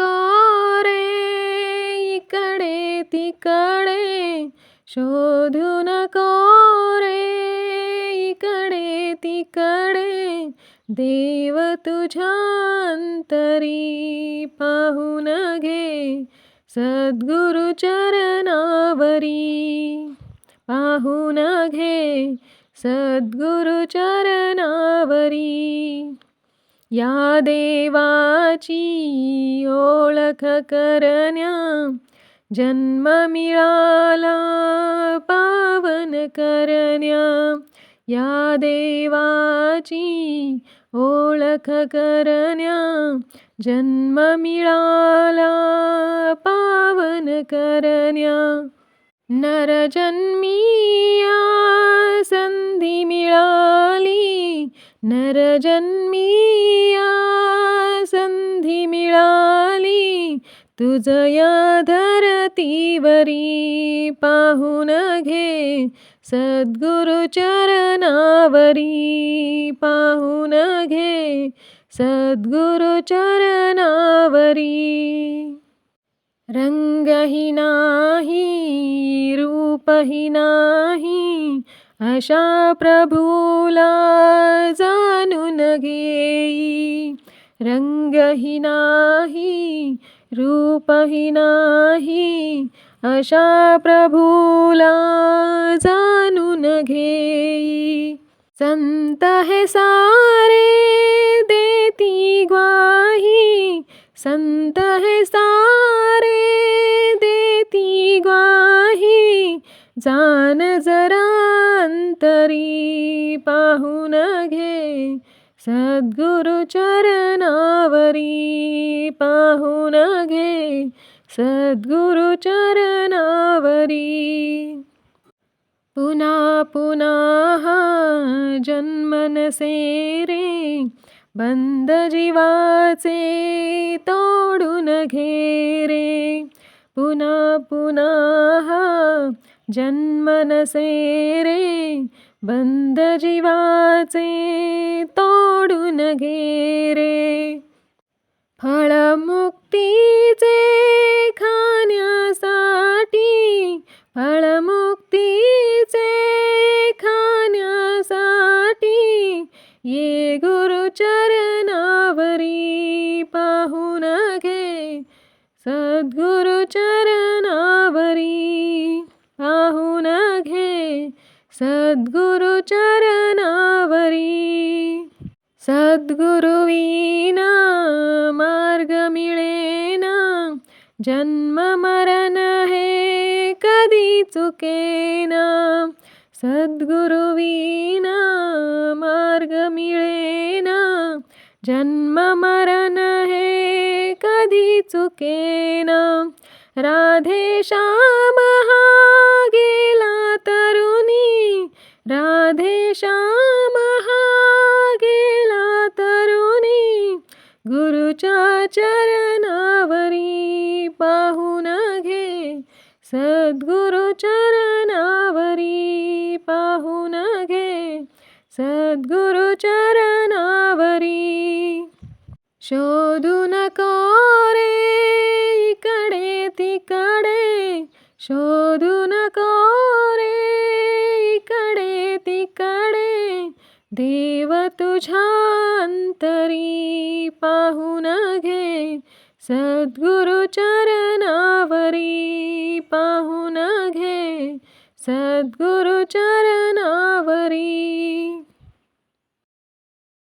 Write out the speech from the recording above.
नको रे इकडे तिकडे शोधू नको रे. इकडे तिकडे देव तुझ्या अंतरी पाहून घे. सद्गुरु चरणावरी पाहून घे. सद्गुरु चरणावरी या देवाची ओळख करण्या जन्म मिळाला पावन करण्या. या देवाची ओळख करण्या जन्म मिळाला पावन करण्या. नरजन्मीया संधी मिळाली नरजन्मिया संधी मिळाली तुझया धरतीवरी पाहून घे सद्गुरु चरणावरी पाहून घे सद्गुरु चरणावरी. रंगही नाही रूपही नाही अशा प्रभूला जाणून घेई. रंगही नाही रूपही नाही अशा प्रभूला जाणून घेई. संत हे सारे देती ग्वाही संत हे सारे देती ग्वाही. जान जरा अंतरी पाहून घे. सद्गुरु चरणावरी पाहून घे. सद्गुरु चरणावरी. पुन्हा पुन्हा जन्मन रे बंद जीवाचे तोडून घे रे. पुन्हा पुन्हा जन्म नसे रे बंद जीवाचे तोडून घे रे. फळमुक्तीचे खाण्यासाठी फळमुक्तीचे खाण्यासाठी ये गुरुचरणावरी पाहून घे. सद्गुरुचरणावरी घे सद्गुरु चरणावरी सद्गुरु मार्ग मिळेना जन्म मरण हे कधी चुकेना सद्गुरुवीना मार्ग मिळेना जन्म मरण हे कधी चुकेना राधे श्याम तुझ्या चरणावरी पाहून घे. सद्गुरु चरणावरी पाहून घे. सद्गुरु चरणावरी शोधू नको रे इकडे तिकडे. शोधू नको तुझ्या अंतरी पाहून घे सद्गुरु चरणावरी पाहून घे सद्गुरु चरणावरी